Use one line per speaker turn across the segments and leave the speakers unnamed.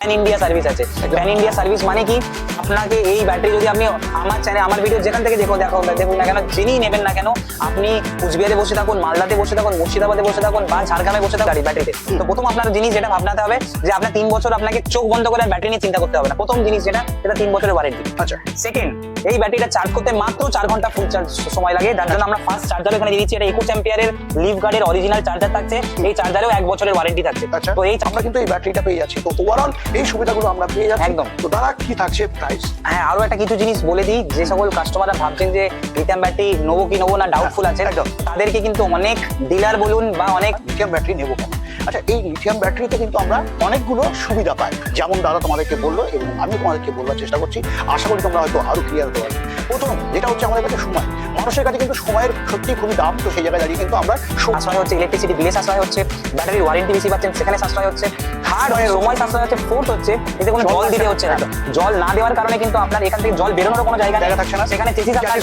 Pan India service আছে। Pan India service মানে কি? আপনাকে এই ব্যাটারি যদি আপনি আমার চ্যানেল আমার ভিডিও যেখান থেকে দেখো দেখো দেখুন না কেন যিনি নেবেন না কেন আপনি কুচবিহারে বসে থাকুন মালদাতে বসে থাকুন মুর্শিদাবাদে বসে থাকুন বা ঝাড়গ্রামে বসে থাকুন ব্যাটারিতে তো। প্রথম আপনার জিনিস যেটা ভাবনাতে হবে যে আপনার তিন বছর আপনাকে চোখ বন্ধ করে ব্যাটারি নিয়ে চিন্তা করতে হবে না। প্রথম জিনিস যেটা সেটা তিন বছরের ওয়ারেন্টি
আচ্ছা।
সেকেন্ড এই ব্যাটারিটা চার্জ করতে মাত্র চার ঘণ্টা ফুল চার্জ সময় লাগে। যার জন্য আমরা ফার্স্ট চার্জার এখানে দিয়ে দিচ্ছি। এটা একুশ অ্যাম্পিয়ারের লিভ গার্ডের অরিজিনাল চার্জার থাকছে। এই চার্জারেও এক বছরের ওয়ারেন্টি থাকছে।
আচ্ছা।
তো এই
আমরা কিন্তু এই ব্যাটারিটা পেয়ে যাচ্ছি। তো ওভারঅল এই সুবিধাগুলো আমরা পেয়ে যাচ্ছি।
একদম।
তো দাদা কি থাকছে প্রাইস
হ্যাঁ আরও একটা কিছু জিনিস বলে দিই। যে সকল কাস্টমাররা ভাবছেন যে লিথিয়াম ব্যাটারি নেব কি নেব না ডাউটফুল আছে
একদম।
তাদেরকে কিন্তু অনেক ডিলার বলুন বা অনেক
লিথিয়াম ব্যাটারি নেব। কেন আচ্ছা এই লিথিয়াম ব্যাটারিতে কিন্তু আমরা অনেকগুলো সুবিধা পাই। যেমন দাদা তোমাদেরকে বলল এবং আমি তোমাদেরকে বলবার চেষ্টা করছি। আশা করি তোমরা হয়তো আরও ক্লিয়ার হতে পারবে। প্রথম যেটা হচ্ছে আমাদের কাছে সময়। মানুষের কাছে কিন্তু সময়ের সত্যি খুবই দাম তো সেই জায়গায় দাঁড়িয়ে কিন্তু আমরা
সাশ্রয় হচ্ছে ইলেকট্রিসিটি বিলে সাশ্রয় হচ্ছে ব্যাটারির ওয়ারেন্টি বেশি পাচ্ছেন সেখানে সাশ্রয় হচ্ছে থার্ড সময় সাশ্রয় হচ্ছে ফোর্থ হচ্ছে এতে কোনো
জল
দিতে হচ্ছে
না।
জল না দেওয়ার কারণে কিন্তু আপনার এখান থেকে জল বেরোনোর কোনো জায়গা
জায়গা থাকছে না।
সেখানে চেসিস আপনার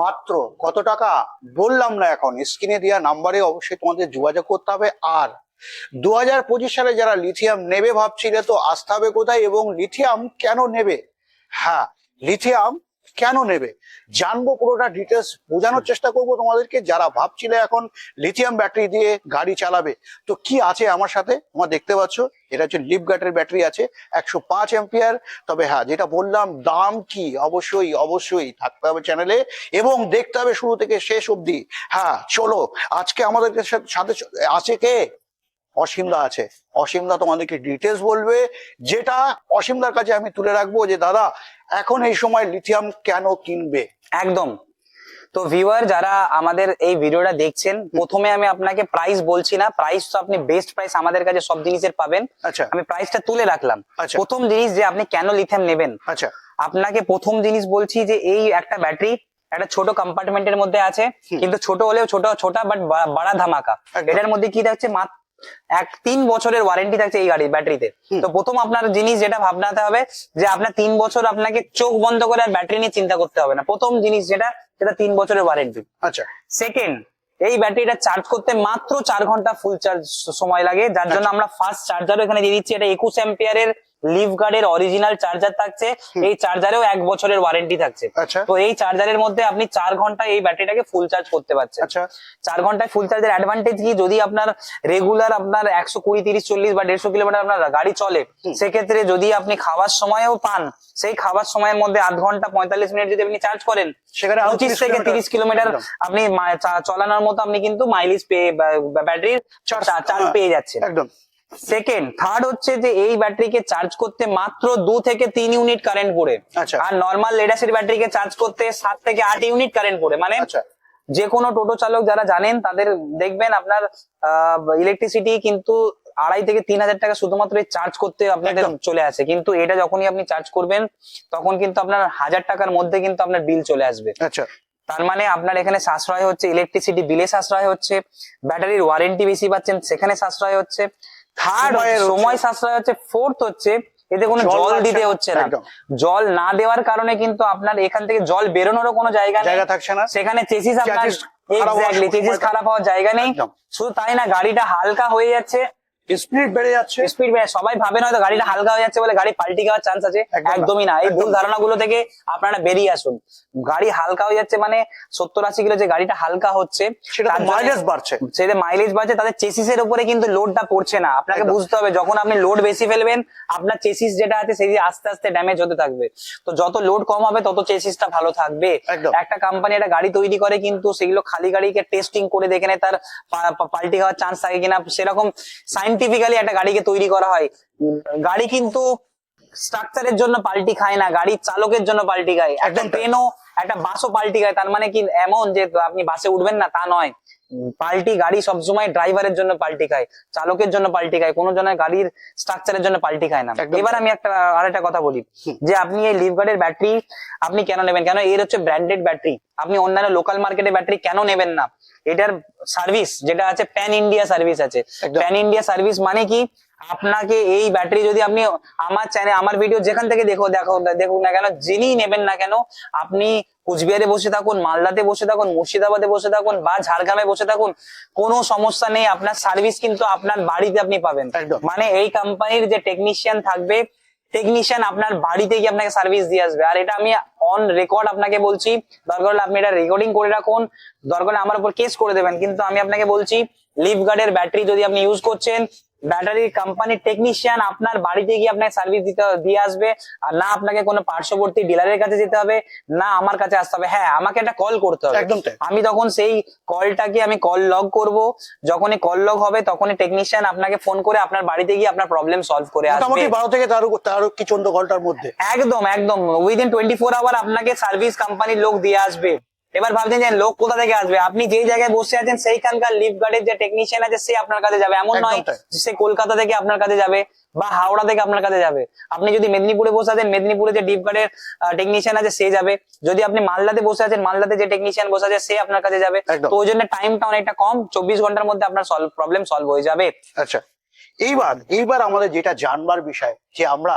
মাত্র কত টাকা? বললাম না এখন স্ক্রিনে দেওয়া নাম্বারে অবশ্যই তোমাদের যোগাযোগ করতে হবে। আর দু হাজার পঁচিশ সালে যারা লিথিয়াম নেবে ভাবছিলে তো আসতে হবে কোথায় এবং লিথিয়াম কেন নেবে? হ্যাঁ লিথিয়াম কেন নেবে? জানব পুরোটা ডিটেলস বোঝানোর চেষ্টা করব তোমাদেরকে যারা ভাবছিলে এখন লিথিয়াম ব্যাটারি দিয়ে গাড়ি চালাবে তো কি আছে আমার সাথে? তোমরা দেখতে পাচ্ছ এটা হচ্ছে লিপ গাটের ব্যাটারি আছে একশো পাঁচ এম্পিয়ার তবে হ্যাঁ যেটা বললাম দাম কি? অবশ্যই অবশ্যই থাকতে হবে চ্যানেলে এবং দেখতে হবে শুরু থেকে শেষ অবধি। হ্যাঁ চলো আজকে আমাদের সাথে আছে কে? অসীমদা আছে। অসীমদা তোমাদেরকে ডিটেলস বলবে যেটা অসীমদার কাছে আমি তুলে রাখব যে দাদা এখন এই সময় লিথিয়াম কেন কিনবে?
একদম। তো ভিউয়ার যারা আমাদের এই ভিডিওটা দেখছেন প্রথমে আমি আপনাকে প্রাইস বলছি না। প্রাইস তো আপনি বেস্ট প্রাইস আমাদের কাছে সব জিনিসের পাবেন।
আচ্ছা।
আমি প্রাইসটা তুলে রাখলাম।
আচ্ছা।
প্রথম জিনিস যে আপনি কেন লিথিয়াম নেবেন?
আচ্ছা।
আপনাকে প্রথম জিনিস বলছি যে এই একটা ব্যাটারি একটা ছোট কম্পার্টমেন্টের মধ্যে আছে। কিন্তু ছোট হলেও ছোট ছোটা বাট বড়া ধামাকা। এটার মধ্যে কি থাকছে? মাত্র এক তিন বছরের ওয়ারেন্টি থাকছে এই গাড়ির ব্যাটারিতে তো প্রথম আপনার জিনিস যেটা ভাবনাতে হবে যে আপনার তিন বছর আপনাকে চোখ বন্ধ করে আর ব্যাটারি নিয়ে চিন্তা করতে হবে না। প্রথম জিনিস যেটা সেটা তিন বছরের ওয়ারেন্টি
আচ্ছা।
সেকেন্ড এই ব্যাটারিটা চার্জ করতে মাত্র চার ঘণ্টা ফুল চার্জ সময় লাগে যার জন্য আমরা ফার্স্ট চার্জারও এখানে দিয়ে দিচ্ছি। এটা একুশ অ্যাম্পিয়ারের লিভ গার্ডের অরিজিনাল চার্জার থাকছে এই চার্জারেও এক বছরের ওয়ারেন্টি থাকছে।
আচ্ছা।
তো এই চার্জারের মধ্যে আপনি চার ঘণ্টা এই ব্যাটারিটাকে ফুল চার্জ করতে পারছেন।
আচ্ছা।
চার ঘন্টায় ফুল চার্জের অ্যাডভান্টেজ কি? যদি আপনার রেগুলার আপনার একশো কুড়ি তিরিশ চল্লিশ বা দেড়শো কিলোমিটার আপনার গাড়ি চলে সেক্ষেত্রে যদি আপনি খাওয়ার সময়ও পান সেই খাবার সময়ের মধ্যে আধ ঘণ্টা পঁয়তাল্লিশ মিনিট যদি আপনি চার্জ করেন
সেখানে
পঁচিশ থেকে তিরিশ কিলোমিটার আপনি চালানোর মতো আপনি কিন্তু মাইলেজ পেয়ে ব্যাটারির চার্জ পেয়ে যাচ্ছেন।
একদম।
সেকেন্ড থার্ড হচ্ছে যে এই ব্যাটারিকে চার্জ করতে মাত্র দু থেকে তিন ইউনিট কারেন্ট পড়ে। আর নর্মাল লেডাসের ব্যাটারিকে চার্জ করতে সাত থেকে আট ইউনিট কারেন্ট পড়ে মানে
আচ্ছা।
যে কোনো টোটো চালক যারা জানেন তাদের দেখবেন আপনার ইলেকট্রিসিটি কিন্তু আড়াই থেকে তিন হাজার টাকা শুধুমাত্র চার্জ করতে আপনাদের চলে আসে। কিন্তু এটা যখনই আপনি চার্জ করবেন তখন কিন্তু আপনার হাজার টাকার মধ্যে কিন্তু আপনার বিল চলে আসবে।
আচ্ছা।
তার মানে আপনার এখানে সাশ্রয় হচ্ছে ইলেকট্রিসিটি বিলে সাশ্রয় হচ্ছে ব্যাটারির ওয়ারেন্টি বেশি পাচ্ছেন সেখানে সাশ্রয় হচ্ছে। থার্ড সময় সাশ্রয় হচ্ছে ফোর্থ হচ্ছে এতে কোনো
জল
দিতে হচ্ছে না। জল না দেওয়ার কারণে কিন্তু আপনার এখান থেকে জল বেরোনোরও কোনো জায়গা নেই।
জায়গা থাকছে না।
সেখানে চেসিস আপনার এক্স্যাক্টলি চেসিস খারাপ হওয়ার জায়গা নেই। শুধু তাই না গাড়িটা হালকা হয়ে যাচ্ছে।
স্পিড বেড়ে যাচ্ছে।
স্পিড সবাই ভাবেন হয়তো গাড়িটা হালকা হয়ে যাচ্ছে বলে গাড়ি পাল্টি খাওয়ার চান্স আছে। একদমই না। এই ভুল ধারণাগুলো থেকে আপনারা বেরিয়ে আসুন। গাড়ি হালকা হয়ে যাচ্ছে মানে সত্তর আশি কিলো যে গাড়িটা হালকা হচ্ছে
সেটা মাইলেজ বাড়ছে।
সেটা মাইলেজ বাড়ছে তাদের উপরে কিন্তু লোডটা পড়ছে না। আপনাকে বুঝতে হবে যখন আপনি লোড বেশি ফেলবেন আপনার চেসিস যেটা আছে সেই আস্তে আস্তে ড্যামেজ হতে থাকবে। তো যত লোড কম হবে তত চেসিসটা ভালো থাকবে। একটা কোম্পানি একটা গাড়ি তৈরি করে কিন্তু সেগুলো খালি গাড়িকে টেস্টিং করে দেখে নেয় তার পাল্টি খাওয়ার চান্স থাকে কিনা সেরকম সাইন্টিফিক্যালি একটা গাড়িকে তৈরি করা হয়। গাড়ি কিন্তু স্ট্রাকচারের জন্য পাল্টি খায় না গাড়ির চালকের জন্য পাল্টি খায়। একটা। ট্রেনও একটা বাসও পাল্টি খায়। তার মানে কি এমন যে আপনি বাসে উঠবেন না তা নয়। পাল্টি গাড়ি সবসময় ড্রাইভারের জন্য পাল্টি খায় চালকের জন্য পাল্টি খায় কোনো জনের গাড়ির স্ট্রাকচারের জন্য পাল্টি খায় না। এবার আমি একটা আর একটা কথা বলি যে আপনি এই লিভ গার্ডের ব্যাটারি আপনি কেন নেবেন? কেন এর হচ্ছে ব্র্যান্ডেড ব্যাটারি আপনি অন্যান্য লোকাল মার্কেটে ব্যাটারি কেন নেবেন না? এটার সার্ভিস যেটা আছে প্যান ইন্ডিয়া সার্ভিস আছে। প্যান ইন্ডিয়া সার্ভিস মানে কি? আপনাকে এই ব্যাটারি যদি আপনি আমার চ্যানেল আমার ভিডিও যেখান থেকে দেখো দেখো দেখুন না কেন যিনি নেবেন না কেন আপনি কুচবিহারে বসে থাকুন মালদাতে বসে থাকুন মুর্শিদাবাদে বসে থাকুন বা ঝাড়গ্রামে বসে থাকুন কোনো সমস্যা নেই আপনার সার্ভিস কিন্তু আপনার বাড়িতে আপনি পাবেন। মানে এই কোম্পানির যে টেকনিশিয়ান থাকবে টেকনিশিয়ান আপনার বাড়িতে গিয়ে আপনাকে সার্ভিস দিয়ে আসবে। আর এটা আমি অন রেকর্ড আপনাকে বলছি দরকার হলে আপনি এটা রেকর্ডিং করে রাখুন দরকার হলে আমার উপর কেস করে দেবেন। কিন্তু আমি আপনাকে বলছি লিভ গার্ডের ব্যাটারি যদি আপনি ইউজ করছেন ব্যাটারি কোম্পানির টেকনিশিয়ান আপনার বাড়িতে গিয়ে আপনাকে সার্ভিস দিতে দিয়ে আসবে। আর না আপনাকে কোনো পার্শ্ববর্তী ডিলারের কাছে যেতে হবে না আমার কাছে আসতে হবে। হ্যাঁ আমাকে একটা কল করতে হবে।
একদম
আমি তখন সেই কলটাকে আমি কল লগ করব। যখনই কল লগ হবে তখনই টেকনিশিয়ান আপনাকে ফোন করে আপনার বাড়িতে গিয়ে আপনার প্রবলেম সলভ করে আসবে।
মোটামুটি বারো থেকে তেরো তেরো কি চোদ্দ ঘণ্টার মধ্যে।
একদম একদম। উইদিন টোয়েন্টি ফোর আওয়ার আপনাকে সার্ভিস কোম্পানির লোক দিয়ে আসবে। এবার ভাবছেন যে লোক কোথা থেকে আসবে? আপনি যেই জায়গায় বসে আছেন সেইখানকার লিফট গার্ডের যে টেকনিশিয়ান আছে সে আপনার কাছে যাবে। এমন নয় যে সে কলকাতা থেকে আপনার কাছে যাবে বা হাওড়া থেকে আপনার কাছে যাবে। আপনি যদি মেদিনীপুরে বসে আছেন মেদিনীপুরে যে ডিপ গার্ডের টেকনিশিয়ান আছে সে যাবে। যদি আপনি মালদাতে বসে আছেন মালদাতে যে টেকনিশিয়ান বসে আছে সে আপনার কাছে যাবে। তো ওই জন্য টাইমটা অনেকটা কম। চব্বিশ ঘণ্টার মধ্যে আপনার সলভ প্রবলেম সলভ হয়ে যাবে।
আচ্ছা। এইবার এইবার আমাদের যেটা জানবার বিষয় যে আমরা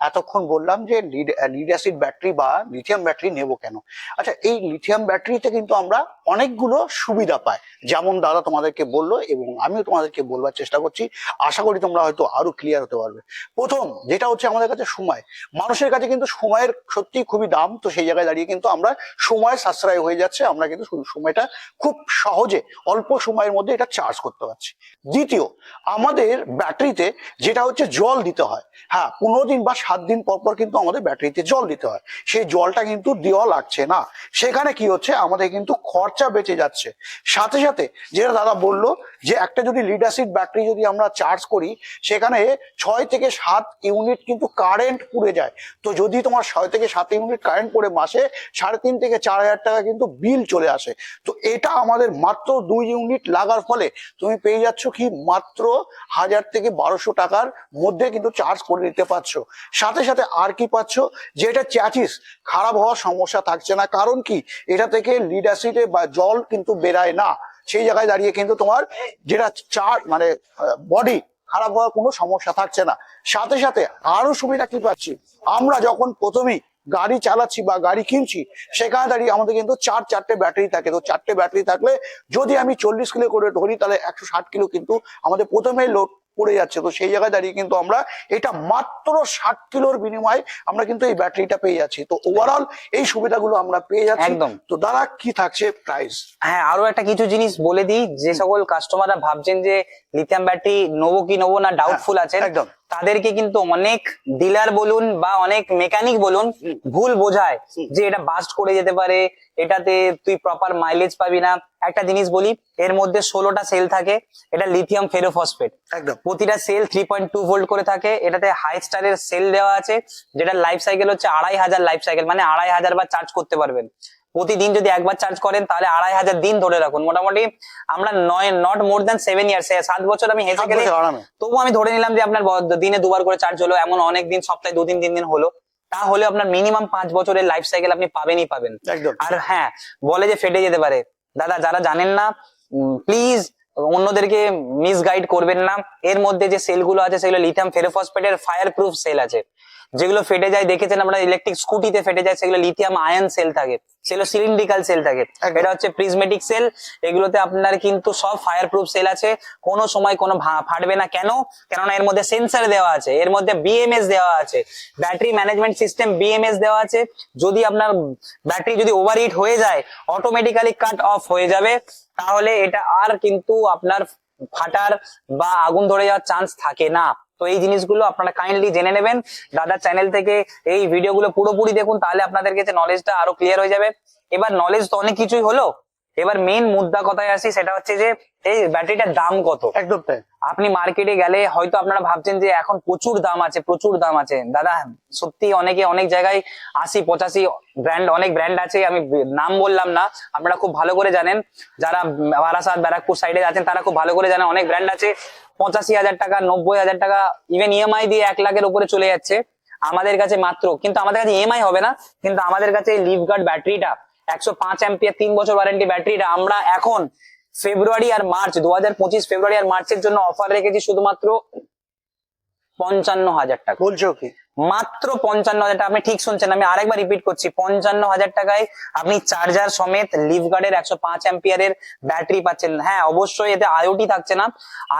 এতক্ষণ বললাম যে লিড অ্যাসিড ব্যাটারি বা লিথিয়াম ব্যাটারি নেব কেন? আচ্ছা এই লিথিয়াম ব্যাটারিতে কিন্তু আমরা অনেকগুলো সুবিধা পাই। যেমন দাদা তোমাদেরকে বলল এবং আমিও তোমাদেরকে বলবার চেষ্টা করছি। আশা করি তোমরা হয়তো আরও ক্লিয়ার হতে পারবে। প্রথম, যেটা হচ্ছে আমাদের কাছে সময়। মানুষের কাছে কিন্তু সময়ের সত্যি খুবই দাম, তো সেই জায়গায় দাঁড়িয়ে কিন্তু আমরা সময় সাশ্রয় হয়ে যাচ্ছে। আমরা কিন্তু সময়টা খুব সহজে, অল্প সময়ের মধ্যে এটা চার্জ করতে পারছি। দ্বিতীয়, আমাদের ব্যাটারিতে যেটা হচ্ছে জল দিতে হয়। হ্যাঁ পনেরো দিন বা সাত দিন পর পর কিন্তু আমাদের ব্যাটারিতে জল দিতে হয়। সেই জলটা কিন্তু দেওয়া লাগছে না। সেখানে কি হচ্ছে? আমাদের কিন্তু খরচা বেঁচে যাচ্ছে। সাথে সাথে যেটা দাদা বলল যে একটা যদি লিড অ্যাসিড ব্যাটারি যদি আমরা চার্জ করি, সেখানে ছয় থেকে সাত ইউনিট কিন্তু কারেন্ট পুড়ে যায়। তো যদি তোমার ছয় থেকে সাত ইউনিট কারেন্ট পড়ে মাসে, সাড়ে তিন থেকে চার হাজার টাকা কিন্তু বিল চলে আসে। তো এটা আমাদের মাত্র দুই ইউনিট লাগার ফলে তুমি পেয়ে যাচ্ছ কি? মাত্র হাজার থেকে বারোশো টাকার মধ্যে কিন্তু চার্জ করে নিতে পারছ। সাথে সাথে আর কি পাচ্ছ? যে এটা চ্যাচিস খারাপ হওয়ার সমস্যা থাকছে না। কারণ কি? এটা থেকে লিড বা জল কিন্তু বেরায় না। সেই জায়গায় দাঁড়িয়ে কিন্তু তোমার যেটা চার মানে বডি খারাপ হওয়ার কোনো সমস্যা থাকছে না। সাথে সাথে আরও সুবিধা কি পাচ্ছি? আমরা যখন প্রথমেই গাড়ি চালাচ্ছি বা গাড়ি কিনছি, সেখানে দাঁড়িয়ে আমাদের কিন্তু চার, চারটে ব্যাটারি থাকে। তো চারটে ব্যাটারি থাকলে যদি আমি চল্লিশ কিলো করে ধরি, তাহলে একশো ষাট কিলো কিন্তু আমাদের প্রথমেই লোড পড়ে যাচ্ছে। তো সেই জায়গায় দাঁড়িয়ে কিন্তু আমরা এটা মাত্র ষাট কিলোর বিনিময়ে আমরা কিন্তু এই ব্যাটারিটা পেয়ে যাচ্ছি। তো ওভারঅল এই সুবিধাগুলো আমরা পেয়ে যাচ্ছি।
একদম।
তো দাদা কি থাকছে প্রাইস
হ্যাঁ আরও একটা কিছু জিনিস বলে দিই। যে সকল কাস্টমাররা ভাবছেন যে লিথিয়াম ব্যাটারি নেব কি নেব না ডাউটফুল আছে
একদম।
তাদেরকে কিন্তু অনেক ডিলার বলুন বা অনেক মেকানিক বলুন ভুল বোঝায় যে এটা বাস্ট করে যেতে পারে এটাতে তুই প্রপার মাইলেজ পাবি না। একটা জিনিস বলি এর মধ্যে ষোলোটা সেল থাকে এটা লিথিয়াম ফেরোফসফেট
একদম।
প্রতিটা cell three point two volt করে থাকে এটাতে হাই স্টারের সেল দেওয়া আছে যেটা লাইফ সাইকেল হচ্ছে আড়াই হাজার লাইফ সাইকেল মানে আড়াই হাজার বার চার্জ করতে পারবেন। প্রতিদিন যদি একবার চার্জ করেন তাহলে আড়াই হাজার দিন ধরে রাখুন। মোটামুটি আমরা নয় not more than seven years সাত বছর আমি হেসে গেলে তবু আমি ধরে নিলাম যে আপনার দিনে দুবার করে চার্জ হলো এমন অনেক দিন সপ্তাহে দু দিন তিন দিন হলো। তাহলে আপনার মিনিমাম পাঁচ বছরের লাইফ সাইকেল আপনি পাবেনই পাবেন। আর হ্যাঁ বলে যে ফেটে যেতে পারে। দাদা যারা জানেন না প্লিজ অন্যদেরকে মিসগাইড করবেন না। এর মধ্যে যে সেলগুলো আছে সেগুলো লিথিয়াম ফেরোফসফেটের ফায়ার প্রুফ সেল আছে। যেগুলো ফেটে যায় দেখেছেন আমরা? ইলেকট্রিক স্কুটিতে ফেটে যায় সেগুলো লিথিয়াম আয়ন সেল থাকে। সেগুলো সিলিন্ড্রিক্যাল সেল থাকে। এটা হচ্ছে প্রিজমেটিক সেল এগুলোতে আপনার কিন্তু সব ফায়ার প্রুফ সেল আছে। কোনো সময় কোনো ফাটবে না। কেন? কেননা এর মধ্যে সেন্সার দেওয়া আছে। এর মধ্যে বিএমএস দেওয়া আছে। ব্যাটারি ম্যানেজমেন্ট সিস্টেম বিএমএস দেওয়া আছে। যদি আপনার ব্যাটারি যদি ওভারহিট হয়ে যায় অটোমেটিক্যালি কাট অফ হয়ে যাবে। তাহলে এটা আর কিন্তু আপনার ফাটার বা আগুন ধরে যাওয়ার চান্স থাকে না। তো এই জিনিসগুলো আপনারা কাইন্ডলি জেনে নেবেন। দাদার চ্যানেল থেকে এই ভিডিওগুলো পুরোপুরি দেখুন তাহলে আপনাদের কাছে নলেজটা আরও ক্লিয়ার হয়ে যাবে। এবার নলেজ তো অনেক কিছুই হলো। এবার মেন মুদ্রা কথায় আসি সেটা হচ্ছে যে এই ব্যাটারিটার দাম কত?
একদম তাই।
আপনি মার্কেটে গেলে হয়তো আপনারা ভাবছেন যে এখন প্রচুর দাম আছে প্রচুর দাম আছে। দাদা সত্যি অনেকে অনেক জায়গায় আশি পঁচাশি ব্র্যান্ড অনেক ব্র্যান্ড আছে আমি নাম বললাম না আপনারা খুব ভালো করে জানেন। যারা বারাসাত ব্যারাকপুর সাইডে আছেন তারা খুব ভালো করে জানেন অনেক ব্র্যান্ড আছে। পঁচাশি হাজার টাকা, নব্বই হাজার টাকা ইভেন ইএমআই দিয়ে এক লাখের উপরে চলে যাচ্ছে। আমাদের কাছে মাত্র, কিন্তু আমাদের কাছে ইএমআই হবে না, কিন্তু আমাদের কাছে লিভ গার্ড ব্যাটারিটা একশো পাঁচ অ্যাম্পিয়ার তিন বছর ওয়ারেন্টি ব্যাটারিটা আমরা এখন ফেব্রুয়ারি আর মার্চ দু হাজার পঁচিশ ফেব্রুয়ারি আর মার্চের জন্য অফার রেখেছি শুধুমাত্র পঞ্চান্ন হাজার টাকা।
বলছো কি?
মাত্র পঞ্চান্ন হাজার টাকা। আপনি ঠিক শুনছেন আমি আরেকবার রিপিট করছি পঞ্চান্ন হাজার টাকায় আপনি চার্জার সমেত লিভ গার্ডের একশো পাঁচ অ্যাম্পিয়ারের ব্যাটারি পাচ্ছেন। হ্যাঁ অবশ্যই এতে আইওটি থাকছে না।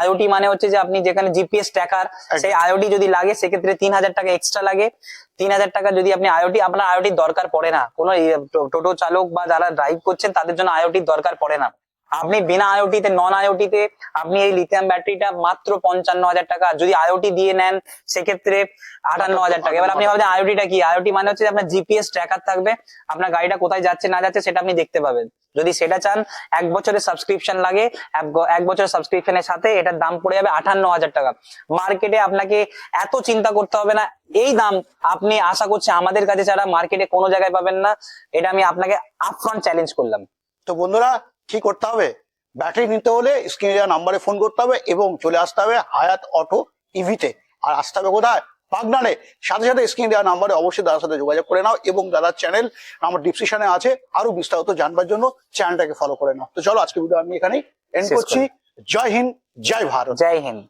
আইওটি মানে হচ্ছে যে আপনি যেখানে জিপিএস ট্র্যাকার সেই আইওটি যদি লাগে সেক্ষেত্রে তিন হাজার টাকা এক্সট্রা লাগে। তিন হাজার টাকা যদি আপনি আইওটি আপনার আইওটির দরকার পড়ে না। কোনো টোটো চালক বা যারা ড্রাইভ করছেন তাদের জন্য আইওটির দরকার পড়ে না। আপনি বিনা আইওটিতে নন আইওটিতে, আপনি এই লিথিয়াম ব্যাটারিটা মাত্র পঞ্চান্ন হাজার টাকা। যদি আইওটি দিয়ে নেন, সেক্ষেত্রে আটান্ন হাজার টাকা। এবার আপনি ভাবছেন, আইওটিটা কি? আইওটি মানে হচ্ছে আপনার জিপিএস ট্র্যাকার থাকবে, আপনার গাড়িটা কোথায় যাচ্ছে, না যাচ্ছে, সেটা আপনি দেখতে পাবেন। যদি সেটা চান, এক বছরের সাবস্ক্রিপশন লাগে, এক বছরের সাবস্ক্রিপশনের সাথে এটার দাম পড়ে যাবে আটান্ন হাজার টাকা। মার্কেটে আপনাকে এত চিন্তা করতে হবে না, এই দাম আপনি আশা করছি আমাদের কাছে ছাড়া মার্কেটে কোনো জায়গায় পাবেন না। এটা আমি আপনাকে আপফ্রন্ট চ্যালেঞ্জ করলাম।
তো বন্ধুরা কি করতে হবে? ব্যাটারি নিতে হলে স্ক্রিনে দেওয়া নাম্বারে ফোন করতে হবে এবং চলে আসতে হবে হায়াত অটো ইভিতে আর আসতে হবে কোথায়? বাগনানে সাথে সাথে স্ক্রিনে দেওয়া নাম্বারে অবশ্যই দাদার সাথে যোগাযোগ করে নাও এবং দাদার চ্যানেল আমার ডিসক্রিপশনে আছে। আরও বিস্তারিত জানবার জন্য চ্যানেলটাকে ফলো করে নাও। তো চলো আজকে ভিডিও আমি এখানেই এন্ড করছি। জয় হিন্দ জয় ভারত।
জয় হিন্দ।